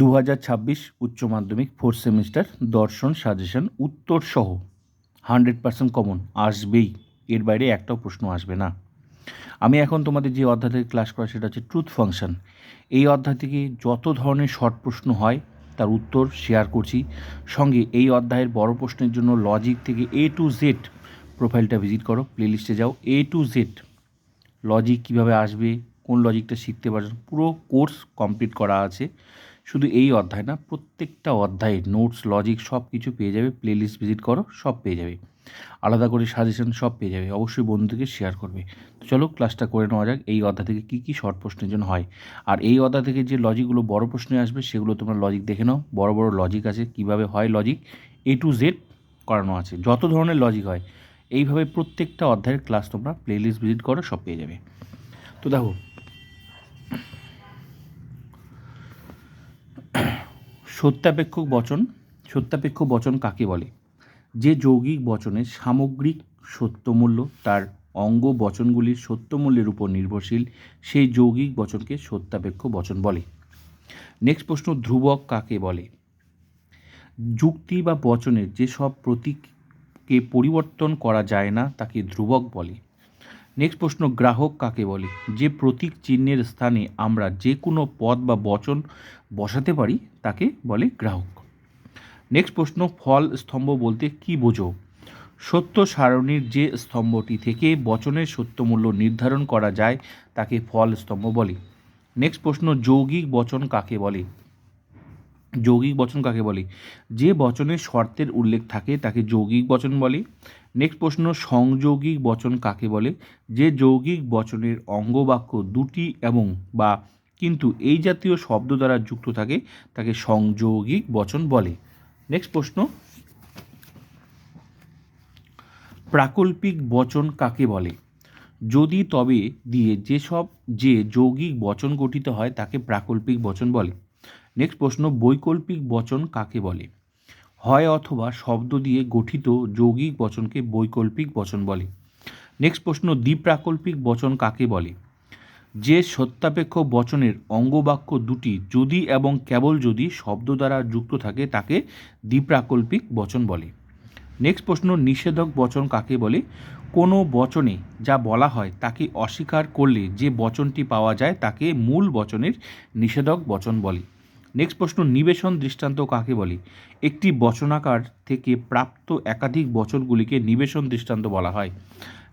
দু হাজার ছাব্বিশ উচ্চ মাধ্যমিক ফোর্থ সেমিস্টার দর্শন সাজেশন উত্তর সহ হান্ড্রেড পার্সেন্ট কমন আসবেই। এর বাইরে একটাও প্রশ্ন আসবে না। আমি এখন তোমাদের যে অধ্যায় থেকে ক্লাস করা, সেটা হচ্ছে ট্রুথ ফাংশন এই অধ্যায় থেকে যত ধরনের শর্ট প্রশ্ন হয়, তার উত্তর শেয়ার করছি। সঙ্গে এই অধ্যায়ের বড় প্রশ্নের জন্য লজিক থেকে এ টু জেড প্রোফাইলটা ভিজিট করো প্লেলিস্টে যাও। এ টু জেড লজিক কীভাবে আসবে, কোন লজিকটা শিখতে পারছ পুরো কোর্স কমপ্লিট করা আছে। শুধু এই অধ্যায় না, প্রত্যেকটা অধ্যায়ে নোটস লজিক সব কিছু পেয়ে যাবে প্লেলিস্ট ভিজিট করো, সব পেয়ে যাবে। আলাদা করে সাজেশন সব পেয়ে যাবে, অবশ্যই বন্ধুদেরকে শেয়ার করবে। তো চলো ক্লাসটা করে নেওয়া যাক, এই অধ্যায় থেকে কী কী শর্ট প্রশ্নের জন্য হয়। আর এই অধ্যায় থেকে যে লজিকগুলো বড় প্রশ্নে আসবে, সেগুলো তোমরা লজিক দেখে নাও। বড় বড় লজিক আছে, কীভাবে হয় লজিক এ টু জেড করানো আছে, যত ধরনের লজিক হয়। এইভাবে প্রত্যেকটা অধ্যায়ের ক্লাস তোমরা প্লেলিস্ট ভিজিট করো, সব পেয়ে যাবে। তো দেখো সত্যাপেক্ষক বচন সত্যাপেক্ষ বচন কাকে বলে? যে যৌগিক বচনের সামগ্রিক সত্যমূল্য, তার অঙ্গ বচনগুলির সত্যমূল্যের উপর নির্ভরশীল, সেই যৌগিক বচনকে সত্যাপেক্ষ বচন বলে। নেক্সট প্রশ্ন, ধ্রুবক কাকে বলে? যুক্তি বা বচনের যেসব প্রতীককে পরিবর্তন করা যায় না, তাকে ধ্রুবক বলে। নেক্সট প্রশ্ন, গ্রাহক কাকে বলে? যে প্রতীক চিহ্নের স্থানে আমরা যে কোনো পদ বা বচন বসাতে পারি, তাকে বলে গ্রাহক। নেক্সট প্রশ্ন, ফল স্তম্ভ বলতে কি বোঝো? সত্য সারণীর যে স্তম্ভটি থেকে বচনের সত্যমূল্য নির্ধারণ করা যায়, তাকে ফল স্তম্ভ বলে। নেক্সট প্রশ্ন, যৌগিক বচন কাকে বলে? যৌগিক বচন কাকে বলে? যে বচনের শর্তের উল্লেখ থাকে, তাকে যৌগিক বচন বলে। নেক্সট প্রশ্ন, সংযৌগিক বচন কাকে বলে? যে যৌগিক বচনের অঙ্গবাক্য দুটি এবং বা কিন্তু এই জাতীয় শব্দ দ্বারা যুক্ত থাকে, তাকে সংযৌগিক বচন বলে। নেক্সট প্রশ্ন, প্রাকল্পিক বচন কাকে বলে? যদি তবে দিয়ে যেসব, যে যৌগিক বচন গঠিত হয়, তাকে প্রাকল্পিক বচন বলে। নেক্সট প্রশ্ন, বৈকল্পিক বচন কাকে বলে? হয় অথবা শব্দ দিয়ে গঠিত যৌগিক বচনকে বৈকল্পিক বচন বলে। নেক্সট প্রশ্ন, দ্বিপ্রাকল্পিক বচন কাকে বলে? যে সত্যাপেক্ষ বচনের অঙ্গবাক্য দুটি যদি এবং কেবল যদি শব্দ দ্বারা যুক্ত থাকে, তাকে দ্বিপ্রাকল্পিক বচন বলে। নেক্সট প্রশ্ন, নিষেধক বচন কাকে বলে? কোনো বচনে যা বলা হয় তাকে অস্বীকার করলে যে বচনটি পাওয়া যায়, তাকে মূল বচনের নিষেধক বচন বলে। নেক্সট প্রশ্ন, নিবেশন দৃষ্টান্ত কাকে বলে? একটি বচনাকার থেকে প্রাপ্ত একাধিক বচনগুলিকে নিবেশন দৃষ্টান্ত বলা হয়।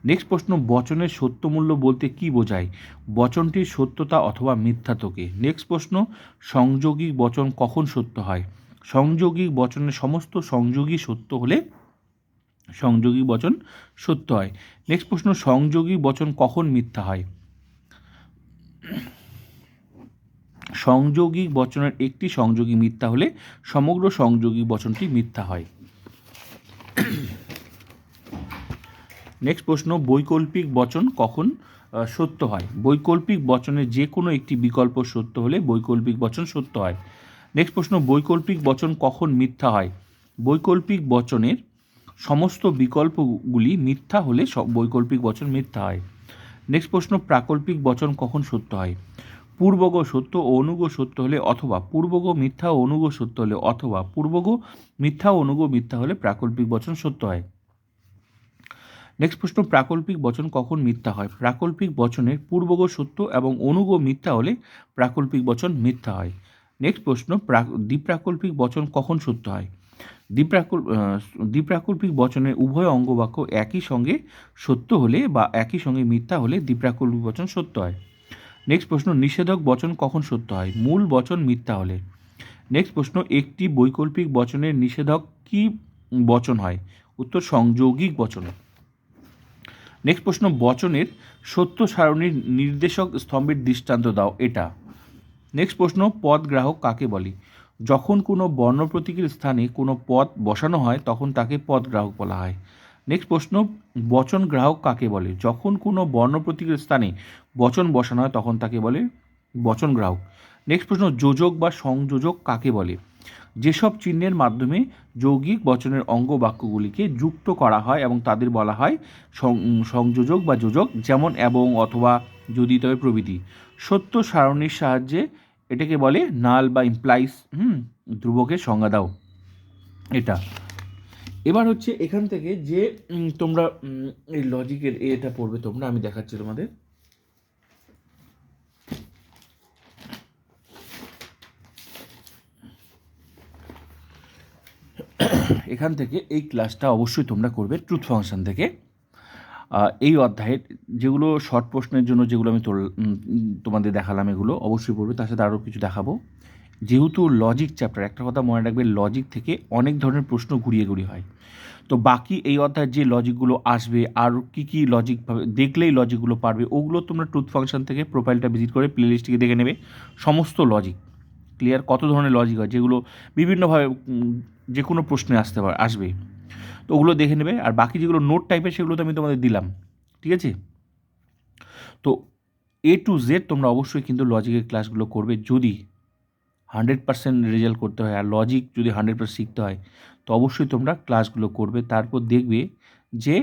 নেক্সট প্রশ্ন, বচনের সত্যমূল্য বলতে কি বোঝায়? বচনটির সত্যতা অথবা মিথ্যাতকে নেক্সট প্রশ্ন, সংযোগিক বচন কখন সত্য হয়? সংযোগিক বচনের সমস্ত সংযোগী সত্য হলে সংযোগী বচন সত্য হয়। নেক্সট প্রশ্ন সংযোগী বচন কখন মিথ্যা হয়? সংযোগী বচনের একটি সংযোগী মিথ্যা হলে সমগ্র সংযোগী বচনটি মিথ্যা হয়। নেক্সট প্রশ্ন, বৈকল্পিক বচন কখন সত্য হয়? বৈকল্পিক বচনের যে কোনো একটি বিকল্প সত্য হলে বৈকল্পিক বচন সত্য হয়। নেক্সট প্রশ্ন, বৈকল্পিক বচন কখন মিথ্যা হয়? বৈকল্পিক বচনের সমস্ত বিকল্পগুলি মিথ্যা হলে বৈকল্পিক বচন মিথ্যা হয়। নেক্সট প্রশ্ন, প্রাকল্পিক বচন কখন সত্য হয়? পূর্বগ সত্য ও অনুগ সত্য হলে অথবা পূর্বগ মিথ্যা ও অনুগ সত্য হলে অথবা পূর্বগ মিথ্যা ও অনুগ মিথ্যা হলে প্রাকল্পিক বচন সত্য হয়। নেক্সট প্রশ্ন, প্রাকল্পিক বচন কখন মিথ্যা হয়? প্রাকল্পিক বচনের পূর্বগ সত্য এবং অনুগ মিথ্যা হলে প্রাকল্পিক বচন মিথ্যা হয়। নেক্সট প্রশ্ন দ্বিপ্রাকল্পিক বচন কখন সত্য হয়? দ্বিপ্রাকল দ্বিপ্রাকল্পিক বচনের উভয় অঙ্গবাক্য একই সঙ্গে সত্য হলে বা একই সঙ্গে মিথ্যা হলে দ্বিপ্রাকল্পিক বচন সত্য হয়। নেক্সট প্রশ্ন, নিষেধক বচন কখন সত্য হয়? মূল বচন মিথ্যা হলে। নেক্সট প্রশ্ন, একটি বৈকল্পিক বচনের নিষেধক কি বচন হয়? উত্তর, সংযৌগিক বচন। নেক্সট প্রশ্ন, বচনের সত্য সারণীর নির্দেশক স্তম্ভের দৃষ্টান্ত দাও, এটা। নেক্সট প্রশ্ন, পদ গ্রাহক কাকে বলে? যখন কোনো বর্ণ প্রতীকের স্থানে কোনো পদ বসানো হয়, তখন তাকে পদ গ্রাহক বলা হয়। নেক্সট প্রশ্ন, বচন গ্রাহক কাকে বলে? যখন কোনো বর্ণ প্রতীকের স্থানে বচন বসানো হয়, তখন তাকে বলে বচন গ্রাহক। নেক্সট প্রশ্ন, যোজক বা সংযোজক কাকে বলে? যেসব চিহ্নের মাধ্যমে যৌগিক বচনের অঙ্গ বাক্যগুলিকে যুক্ত করা হয় এবং তাদের বলা হয় সংযোজক বা যোজক, যেমন এবং অথবা যদি তবে প্রভৃতি। সত্য সারণীর সাহায্যে এটাকে বলে নাল বা ইমপ্লাইস হুম, ধ্রুবকের সংজ্ঞা দাও। এটা। এবার হচ্ছে এখান থেকে যে তোমরা এই লজিকের এটা পড়বে তোমরা, আমি দেখাচ্ছি তোমাদের। এখান থেকে এই ক্লাসটা অবশ্যই তোমরা করবে ট্রুথ ফাংশন থেকে। এই অধ্যায়ের যেগুলো শর্ট প্রশ্নের জন্য যেগুলো আমি তোমাদের দেখালাম এগুলো অবশ্যই পড়বে, তার সাথে আরও কিছু দেখাবো। যেহেতু লজিক চ্যাপ্টার একটা কথা মনে রাখবে লজিক থেকে অনেক ধরনের প্রশ্ন ঘুরিয়ে ঘুরিয়ে হয়। তো বাকি এই অধ্যায়ের যে লজিকগুলো আসবে, আর কী কী লজিক পাবে, দেখলেই লজিকগুলো পারবে, ওগুলো তোমরা ট্রুথ ফাংশন থেকে প্রোফাইলটা ভিজিট করে প্লেলিস্টটিকে দেখে নেবে। সমস্ত লজিক ক্লিয়ার কত ধরনের লজিক হয়, যেগুলো বিভিন্নভাবে যে কোনো প্রশ্নে আসতে পারে, আসবে। তো ওগুলো দেখে নেবে, আর বাকি যেগুলো নোট টাইপের সেগুলো তো আমি তোমাদের দিলাম, ঠিক আছে? তো এ টু জেড তোমরা অবশ্যই কিন্তু লজিকের ক্লাসগুলো করবে, যদি হান্ড্রেড পার্সেন্ট রেজাল্ট করতে হয় আর লজিক যদি হান্ড্রেড পার্সেন্ট শিখতে হয়, তো অবশ্যই তোমরা ক্লাসগুলো করবে। তারপর দেখবে যে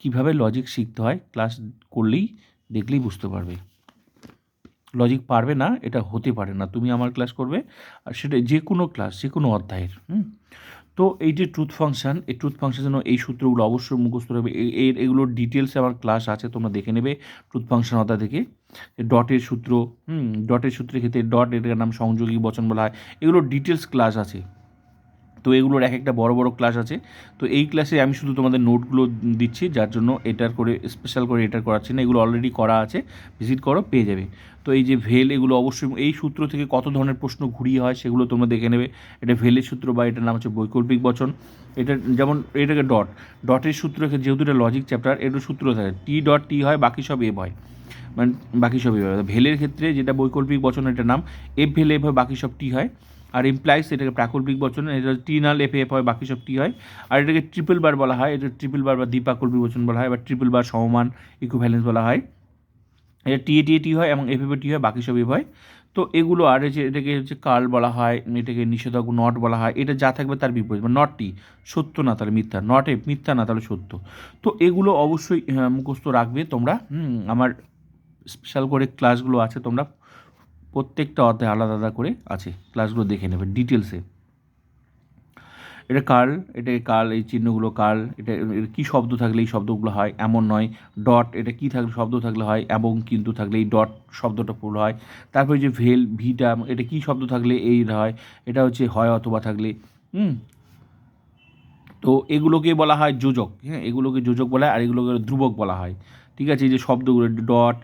কীভাবে লজিক শিখতে হয় ক্লাস করলেই দেখলেই বুঝতে পারবে। লজিক পারবে না, এটা হতে পারে না। তুমি আমার ক্লাস করবে, আর সেটা যে কোনো ক্লাস যে কোনো অধ্যায়ের, হুম? তো এই যে ট্রুথ ফাংশন এই ট্রুথ ফাংশনের জন্য এই সূত্রগুলো অবশ্যই মুখস্থ রাখবে। এর, এগুলোর ডিটেলসে আমার ক্লাস আছে, তোমরা দেখে নেবে ট্রুথ ফাংশন হতা থেকে ডটের সূত্র, হুম ডটের সূত্রের ক্ষেত্রে ডট এটার নাম সংযোগী বচন বলা হয়। এগুলোর ডিটেলস ক্লাস আছে। তো এগুলোর এক একটা বড় বড় ক্লাস আছে। তো এই ক্লাসে আমি শুধু তোমাদের নোটগুলো দিচ্ছি, যার জন্য এটার করে স্পেশাল করে এটার করাচ্ছি না। এগুলো অলরেডি করা আছে। ভিজিট করো, পেয়ে যাবে। তো এই যে ভেল এগুলো অবশ্যই এই সূত্র থেকে কত ধরনের প্রশ্ন ঘুরিয়ে হয় সেগুলো তোমরা দেখে নেবে। এটা ভেলের সূত্র বা এটার নাম হচ্ছে বৈকল্পিক বচন। এটা যেমন, এটাকে ডট ডটের সূত্র যেহেতু এটা লজিক চ্যাপ্টার এটার সূত্র থাকে। টি ডট টি হয়, বাকি সব এফ হয়। মানে বাকি সব হয়। ভেলের ক্ষেত্রে যেটা বৈকল্পিক বচন, এটার নাম এফ ভেল হয়, বাকি সব টি হয়। আর ইমপ্লাইস এটাকে প্রাকল্পিক বচন, এটা টি নাল এফ এফ হয়, বাকি সব টি হয়। আর এটাকে ট্রিপল বার বলা হয়, এটা ট্রিপল বার বা দ্বিপ্রাকল্পিক বচন বলা হয়, বা ট্রিপল বার সমমান ইকুভ্যালেন্স বলা হয়। এটা টি এ টি টি হয় এবং এফ এফ টি হয়, বাকি সব এফ হয়। তো এগুলো আর যে এটাকে হচ্ছে কার্ল বলা হয়, এটাকে নিষেধাজ্ঞ নট বলা হয়, এটা যা থাকবে তার বিপরীত মানে নটটি সত্য না তাহলে মিথ্যা নটে মিথ্যা না তাহলে সত্য। তো এগুলো অবশ্যই মুখস্থ রাখবে তোমরা। আমার স্পেশাল করে ক্লাসগুলো আছে, তোমরা প্রত্যেকটা অধ্যায় আলাদা আলাদা করে আছে। ক্লাসগুলো দেখে নেবে ডিটেলসে এটা কার্ল এটা কার্ল, এই চিহ্নগুলো কার্ল, এটা কী শব্দ থাকলে এই শব্দগুলো হয়, এমন নয়। ডট, এটা কী থাকলে, শব্দ থাকলে হয়, এবং কিন্তু থাকলে এই ডট শব্দটা পুরো হয়। তারপরে যে ভেল, ভিটা, এটা কী শব্দ থাকলে, এই হয়। এটা হচ্ছে হয় অথবা থাকলে, হুম? তো এগুলোকে বলা হয় যোজক হ্যাঁ? এগুলোকে যোজক বলা হয়, আর এগুলোকে ধ্রুবক বলা হয়। ঠিক আছে? এই যে শব্দগুলো, ডট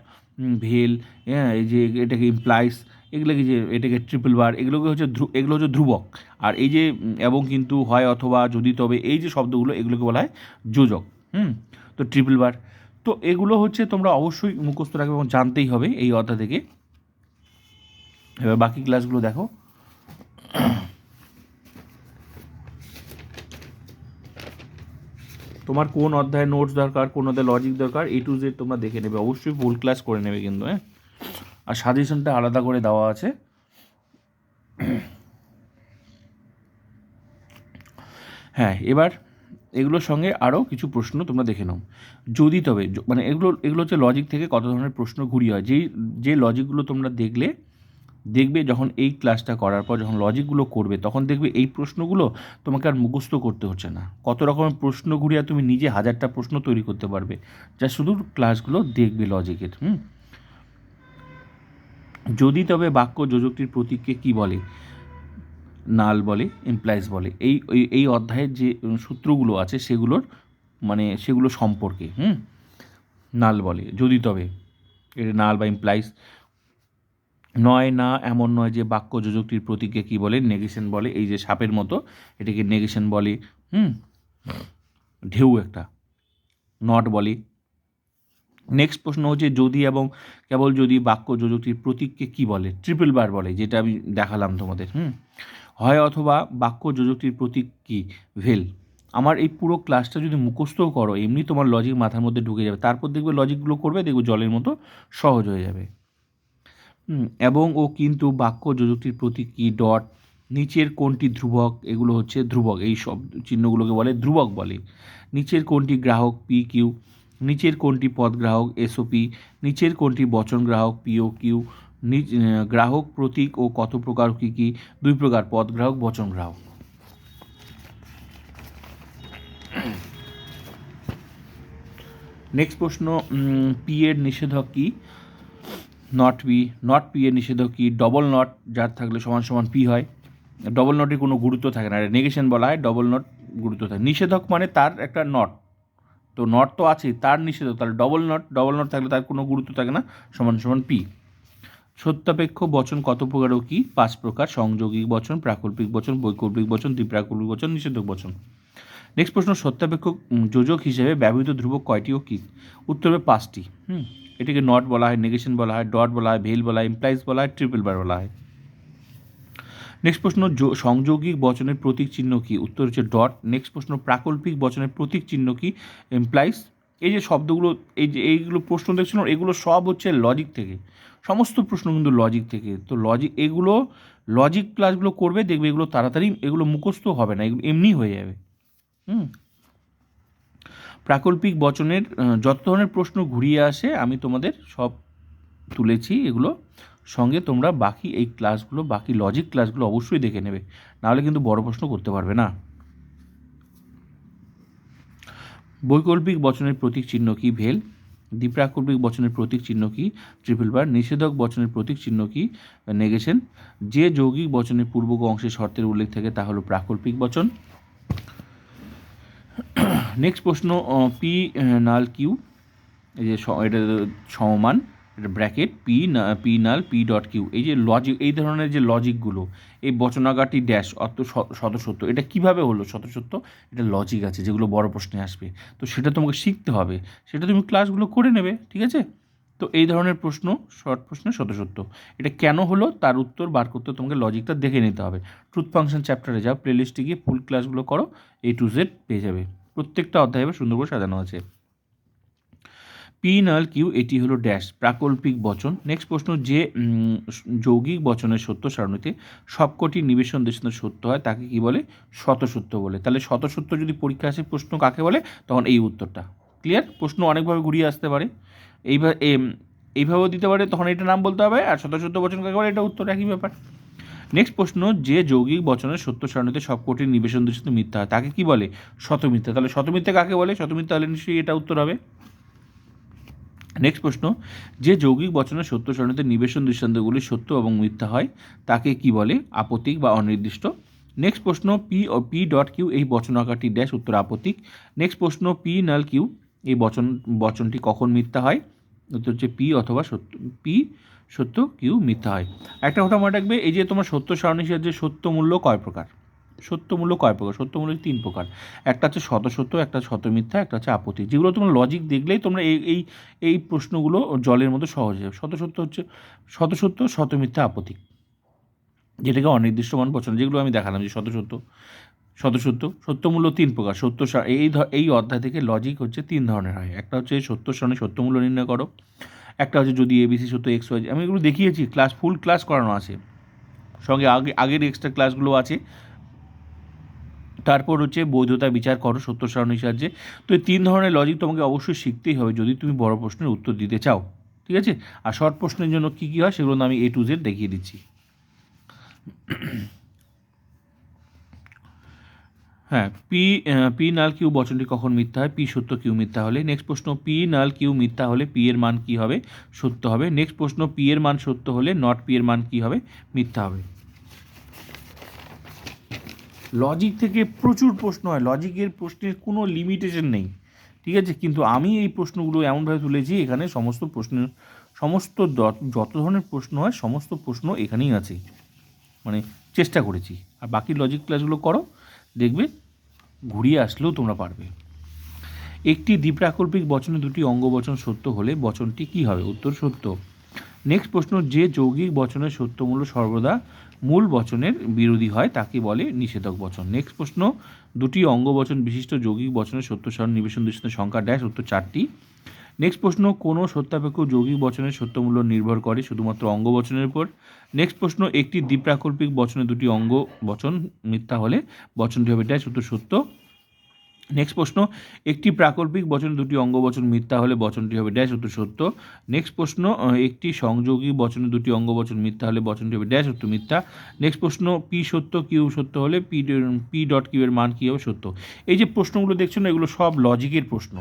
ভেল হ্যাঁ এই যে এটাকে ইমপ্লাইস এগুলোকে যে, এটাকে ট্রিপল বার এগুলোকে হচ্ছে এগুলো হচ্ছে ধ্রুবক। আর এই যে এবং কিন্তু হয় অথবা যদি, তবে এই যে শব্দগুলো, এগুলোকে বলা হয় যোজক, হুম? তো ট্রিপল বার তো এগুলো হচ্ছে তোমরা অবশ্যই মুখস্থ রাখবে এবং জানতেই হবে এই অধ্যায় থেকে। এবার বাকি ক্লাসগুলো দেখো। তোমার কোন অধ্যায়ে নোটস দরকার কোন অধ্যায়ে লজিক দরকার এ টু জেড তোমরা দেখে নেবে। অবশ্যই ফুল ক্লাস করে নেবে কিন্তু হ্যাঁ? আর সাজেশনটা আলাদা করে দেওয়া আছে। হ্যাঁ এবার এগুলোর সঙ্গে আরও কিছু প্রশ্ন তোমরা দেখে নাও। যদি তবে মানে এগুলো এগুলো হচ্ছে লজিক থেকে কত ধরনের প্রশ্ন ঘুরিয়ে হয়। যেই, যে লজিকগুলো তোমরা দেখলে দেখবে যখন এই ক্লাসটা করার পর, যখন লজিকগুলো করবে, তখন দেখবে এই প্রশ্নগুলো তোমাকে আর মুখস্থ করতে হচ্ছে না। কত রকমের প্রশ্ন ঘুরিয়ে তুমি নিজে হাজারটা প্রশ্ন তৈরি করতে পারবে। যা শুধু ক্লাসগুলো দেখবে লজিকের হুম? যদি তবে বাক্য যোজকটির প্রতীককে কি বলে? নাল বলে ইমপ্লাইজ বলে। এই, এই- অধ্যায়ের যে সূত্রগুলো আছে সেগুলোর মানে সেগুলো সম্পর্কে, হুম? নাল বলে। যদি তবে, এটা নাল বা ইমপ্লাইজ নয় না এমন নয় যে বাক্য যোজকটির প্রতীককে কী বলে? নেগেশন বলে। এই যে সাপের মতো, এটাকে নেগেশন বলে। হুম? ঢেউ একটা। নট বলে। নেক্সট প্রশ্ন হচ্ছে যদি এবং কেবল যদি বাক্য যোজকটির প্রতীককে কি বলে? ট্রিপল বার বলে, যেটা আমি দেখালাম তোমাদের। হুম? হয় অথবা বাক্য যোজকটির প্রতীক কি? ভেল। আমার এই পুরো ক্লাসটা যদি মুখস্থও করো, এমনি তোমার লজিক মাথার মধ্যে ঢুকে যাবে। তারপর দেখবে লজিকগুলো করবে, দেখবে জলের মতো সহজ হয়ে যাবে। এবং ও কিন্তু বাক্য যোজকটির প্রতীক কি ডট নিচের কোনটি ধ্রুবক এগুলো হচ্ছে ধ্রুবক এই সব চিহ্নগুলোকে বলে ধ্রুবক বলে। নিচের কোনটি গ্রাহক পি কিউ নিচের কোনটি পদ গ্রাহক এসওপি নিচের কোনটি বচন গ্রাহক পিও কিউ আহ, গ্রাহক প্রতীক ও কত প্রকার কী কী দুই প্রকার পদ গ্রাহক বচন গ্রাহক। নেক্সট প্রশ্ন পি এর নিষেধক কি? নট পি নট পি এর নিষেধক কি? ডবল নট যার থাকলে সমান সমান পি হয়। ডবল নটের কোনো গুরুত্ব থাকে না। নেগেশন বলা হয় ডবল নট গুরুত্ব থাকে। নিষেধক মানে তার একটা নট তো নট তো আছেই, তার নিষেধক। তাহলে ডবল নট ডবল নট থাকলে তার কোনো গুরুত্ব থাকে না, সমান সমান পি সত্যাপেক্ষ বচন কত প্রকার ও কী? পাঁচ প্রকার। সংযোগিক বচন, প্রাকল্পিক বচন, বৈকল্পিক বচন, দ্বিপ্রাকল্পিক বচন, নিষেধক বচন। নেক্সট প্রশ্ন, সত্যাপেক্ষ যোজক হিসেবে ব্যবহৃত ধ্রুবক কয়টি ও কী? উত্তর হবে পাঁচটি। হুম। এটাকে নট বলা হয়, নেগেশন বলা হয়, ডট বলা হয়, ভেল বলা হয়, ইমপ্লাইজ বলা হয়, ট্রিপল বার বলা হয়। নেক্সট প্রশ্ন সংযোগিক বচনের প্রতীক চিহ্ন কি? উত্তর হচ্ছে ডট। নেক্সট প্রশ্ন, প্রাকল্পিক বচনের প্রতীক চিহ্ন কি? এমপ্লাইজ এই যে শব্দগুলো, এই যে, এইগুলো প্রশ্ন দেখছিল এগুলো সব হচ্ছে লজিক থেকে। সমস্ত প্রশ্ন কিন্তু লজিক থেকে। তো লজিক, এগুলো, লজিক ক্লাসগুলো করবে, দেখবে এগুলো তাড়াতাড়ি, এগুলো মুখস্থ হবে না, এগুলো এমনি হয়ে যাবে। হুম? প্রাকল্পিক বচনের যত ধরনের প্রশ্ন ঘুরিয়ে আসে, আমি তোমাদের সব তুলেছি, এগুলো সঙ্গে তোমরা বাকি এই ক্লাসগুলো, বাকি লজিক ক্লাসগুলো অবশ্যই দেখে নেবে। নাহলে কিন্তু বড় প্রশ্ন করতে পারবে না। বৈকল্পিক বচনের প্রতীক চিহ্ন কি? ভেল। দ্বিপ্রাকল্পিক বচনের প্রতীক চিহ্ন কি? ট্রিপল বার। নিষেধক বচনের প্রতীক চিহ্ন কি? নেগেশন। যে যৌগিক বচনের পূর্বক অংশে শর্তের উল্লেখ থাকে, তা হলো প্রাকল্পিক বচন। নেক্সট প্রশ্ন পি নাল কিউ এই যে এটা সমমান এটা ব্র্যাকেট পি না P null P dot Q এই যে লজিক এই ধরনের যে লজিকগুলো এই বচনাগাটি ড্যাশ অর্থ শতসত্য এটা কীভাবে হলো শতসত্য এটা লজিক আছে, যেগুলো বড় প্রশ্নে আসবে। তো সেটা তোমাকে শিখতে হবে, সেটা তুমি ক্লাসগুলো করে নেবে, ঠিক আছে? তো এই ধরনের প্রশ্ন, শর্ট প্রশ্ন শতসত্য এটা কেন হলো? তার উত্তর বার করতে তোমাকে লজিকটা দেখে নিতে হবে। ট্রুথ ফাংশন চ্যাপ্টারে যাও প্লেলিস্টে গিয়ে ফুল ক্লাসগুলো করো এ টু জেড পেয়ে যাবে। প্রত্যেকটা অধ্যায়ে সুন্দর করে সাজানো আছে। পি নাল কিউ এটি হলো ড্যাশ প্রাকল্পিক বচন। নেক্সট প্রশ্ন, যে যৌগিক বচনের সত্য সারণীতে সবকটি নিবেশন দেশান্ত সত্য হয়, তাকে কি বলে? শতসত্য বলে। তাহলে শতসত্য যদি পরীক্ষা আসে, প্রশ্ন কাকে বলে? তখন এই উত্তরটা। ক্লিয়ার প্রশ্ন অনেকভাবে ঘুরিয়ে আসতে পারে। এইভাবে এইভাবেও দিতে পারে, তখন এটা নাম বলতে হবে, আর শতসত্য বচন কাকে বলে এটা উত্তর একই ব্যাপার। নেক্সট প্রশ্ন, যে যৌগিক বচনের সত্য সারণীতে সবকটি নিবেশন দূষিত মিথ্যা হয় তাকে কি বলে? শতমিথ্যা। তাহলে শতমিথ্যা কাকে বলে? শতমিথ্যা হলে নিশ্চয়ই এটা উত্তর হবে। নেক্সট প্রশ্ন, যে যৌগিক বচনের সত্য সারণীতে নিবেশন দৃষ্টান্তগুলি সত্য এবং মিথ্যা হয়, তাকে কি বলে? আপতিক বা অনির্দিষ্ট। নেক্সট প্রশ্ন পি ও পি ডট কিউ এই বচনাকারটি ড্যাশ উত্তর আপতিক নেক্সট প্রশ্ন পি নাল কিউ এই বচন, বচনটি কখন মিথ্যা হয়? উত্তর হচ্ছে পি অথবা সত্য, পি সত্য কিউ মিথ্যা হয়। একটা কথা মনে রাখবে, এই যে তোমার সত্য সারণী যে সত্য মূল্য কয় প্রকার? সত্য মূল্য কয় প্রকার? সত্য মূল্য তিন প্রকার। একটা হচ্ছে শত সত্য, একটা শত মিথ্যা, একটা হচ্ছে আপত্তি। যেগুলো তোমরা লজিক দেখলেই তোমরা এই এই এই প্রশ্নগুলো জলের মতো সহজ হবে শত সত্য হচ্ছে, শত সত্য, শত মিথ্যা, আপত্তি। যেটাকে অনির্দিষ্ট মান বচন, যেগুলো আমি দেখালাম যে শত সত্য শত সত্য। সত্য তিন প্রকার। সত্য এই এই অধ্যায় থেকে লজিক হচ্ছে তিন ধরনের হয় একটা হচ্ছে সত্য সারণী সত্যমূল্য নির্ণয় করো। একটা হচ্ছে যদি এবিসি সত্য এক্স ওয়াই আমি এগুলো দেখিয়েছি ক্লাস ফুল ক্লাস করানো আছে। সঙ্গে আগে আগের এক্সট্রা ক্লাসগুলো আছে। তারপর হচ্ছে বৈধতা বিচার করো, সত্য সারণীর সাহায্যে। তো এই তিন ধরনের লজিক তোমাকে অবশ্যই শিখতেই হবে যদি তুমি বড় প্রশ্নের উত্তর দিতে চাও। ঠিক আছে? আর শর্ট প্রশ্নের জন্য কী কী হয় সেগুলো আমি এ টু জেড দেখিয়ে দিচ্ছি। হ্যাঁ পি পি নাল কিউ বচনটি কখন মিথ্যা হয়? পি সত্য কিউ মিথ্যা হলে। নেক্সট প্রশ্ন পি নাল কিউ মিথ্যা হলে পি এর মান কি হবে? সত্য হবে। নেক্সট প্রশ্ন পি এর মান সত্য হলে নট পি এর মান কি হবে? মিথ্যা হবে। লজিক থেকে প্রচুর প্রশ্ন হয়। লজিকের প্রশ্নের কোনো লিমিটেশন নেই। ঠিক আছে? কিন্তু আমি এই প্রশ্নগুলো এমনভাবে তুলেছি, এখানে সমস্ত প্রশ্ন সমস্ত যত ধরনের প্রশ্ন হয়, সমস্ত প্রশ্ন এখানেই আছে। মানে চেষ্টা করেছি। আর বাকি লজিক ক্লাসগুলো করো। দেখবে, ঘুরিয়ে আসলেও তোমরা পারবে। একটি দ্বীপ্রাকল্পিক বচনে দুটি অঙ্গবচন সত্য হলে বচনটি কি হবে? উত্তর সত্য। নেক্সট প্রশ্ন, যে যৌগিক বচনের সত্যমূল্য সর্বদা মূল বচনের বিরোধী হয়, তাকে বলে নিষেধক বচন। নেক্সট প্রশ্ন, দুটি অঙ্গবচন বিশিষ্ট যৌগিক বচনের সত্য সারণ নিবেশন দূষিত সংখ্যা ড্যাশ উত্তর চারটি। নেক্সট প্রশ্ন, কোনো সত্যাপেক্ষ যৌগিক বচনের সত্যমূল্য নির্ভর করে শুধুমাত্র অঙ্গবচনের উপর? নেক্সট প্রশ্ন, একটি দ্বিপ্রাকল্পিক বচনে দুটি অঙ্গ বচন মিথ্যা হলে বচনটি হবে ড্যাশ উত্তর সত্য। নেক্সট প্রশ্ন, একটি প্রাকল্পিক বচন দুটি অঙ্গ বচন মিথ্যা হলে বচনটি হবে ড্যাশ উত্তর সত্য। নেক্সট প্রশ্ন একটি সংযোগী বচনে দুটি অঙ্গ বচন মিথ্যা হলে বচনটি হবে ড্যাশ উত্তর মিথ্যা। নেক্সট প্রশ্ন পি সত্য কিউ সত্য হলে পি পি ডট কিউ এর মান কী হবে সত্য? এই যে প্রশ্নগুলো দেখছ না, এগুলো সব লজিকের প্রশ্ন।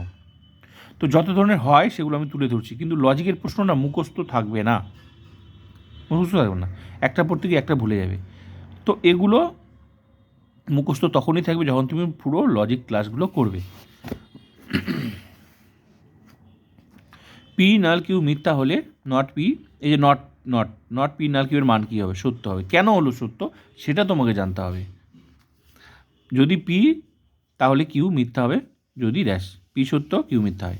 তো যত ধরনের হয়, সেগুলো আমি তুলে ধরছি। কিন্তু লজিকের প্রশ্ন না মুখস্থ থাকবে না। মুখস্থ থাকবে না। একটা পড়তে গিয়ে একটা ভুলে যাবে। তো এগুলো মুখস্থ তখনই থাকবে যখন তুমি পুরো লজিক ক্লাসগুলো করবে। পি নাল কিউ মিথ্যা হলে নট পি এই যে not not not P null Q এর মান কী হবে? সত্য হবে। কেন হলো সত্য? সেটা তোমাকে জানতে হবে। যদি পি তাহলে কিউ মিথ্যা হবে। যদি ড্যাশ পি সত্য কিউ মিথ্যা হয়।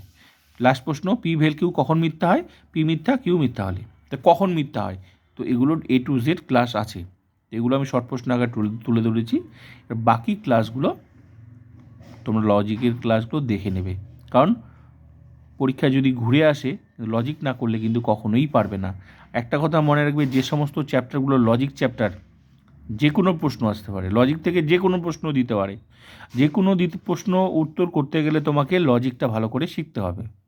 লাস্ট প্রশ্ন, পি ভেল কিউ কখন মিথ্যা হয়? পি মিথ্যা, কিউ মিথ্যা হলে। তা কখন মিথ্যা হয়? তো এগুলোর এ টু জেড ক্লাস আছে। এগুলো আমি শর্ট প্রশ্ন আগে তুলে ধরেছি। বাকি ক্লাসগুলো তোমরা লজিকের ক্লাসগুলো দেখে নেবে। কারণ পরীক্ষায় যদি ঘুরে আসে লজিক না করলে কিন্তু কখনোই পারবে না। একটা কথা মনে রাখবে, যে সমস্ত চ্যাপ্টারগুলো লজিক চ্যাপ্টার যে কোনো প্রশ্ন আসতে পারে। লজিক থেকে যে কোনো প্রশ্ন দিতে পারে। যে কোনো প্রশ্ন উত্তর করতে গেলে তোমাকে লজিকটা ভালো করে শিখতে হবে।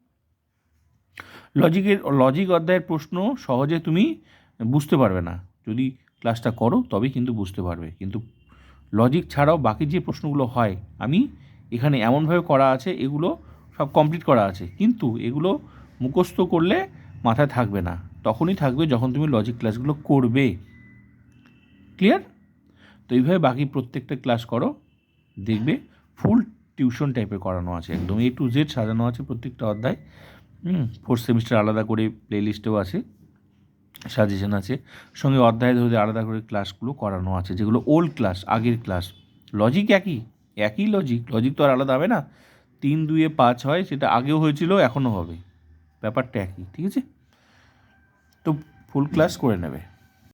লজিকের, লজিক অধ্যায়ের প্রশ্ন সহজে তুমি বুঝতে পারবে না। যদি ক্লাসটা করো, তবেই কিন্তু বুঝতে পারবে। কিন্তু লজিক ছাড়াও বাকি যে প্রশ্নগুলো হয়, আমি এখানে এমনভাবে করা আছে, এগুলো সব কমপ্লিট করা আছে। কিন্তু এগুলো মুখস্থ করলে মাথায় থাকবে না। তখনই থাকবে যখন তুমি লজিক ক্লাসগুলো করবে। ক্লিয়ার? তো এইভাবে বাকি প্রত্যেকটা ক্লাস করো, দেখবে ফুল টিউশন টাইপের করানো আছে। একদম এ টু জেড সাজানো আছে প্রত্যেকটা অধ্যায়। হুম ফোর্থ সেমিস্টার আলাদা করে প্লে লিস্টেও আছে সাজেশন আছে। সঙ্গে অধ্যায় ধরে আলাদা করে ক্লাসগুলো করানো আছে, যেগুলো ওল্ড ক্লাস আগের ক্লাস লজিক একই একই লজিক লজিক তো আর আলাদা হবে না। তিন, দুয়ে পাঁচ হয়, সেটা আগেও হয়েছিল, এখনও হবে। ব্যাপারটা একই, ঠিক আছে? তো ফুল ক্লাস করে নেবে।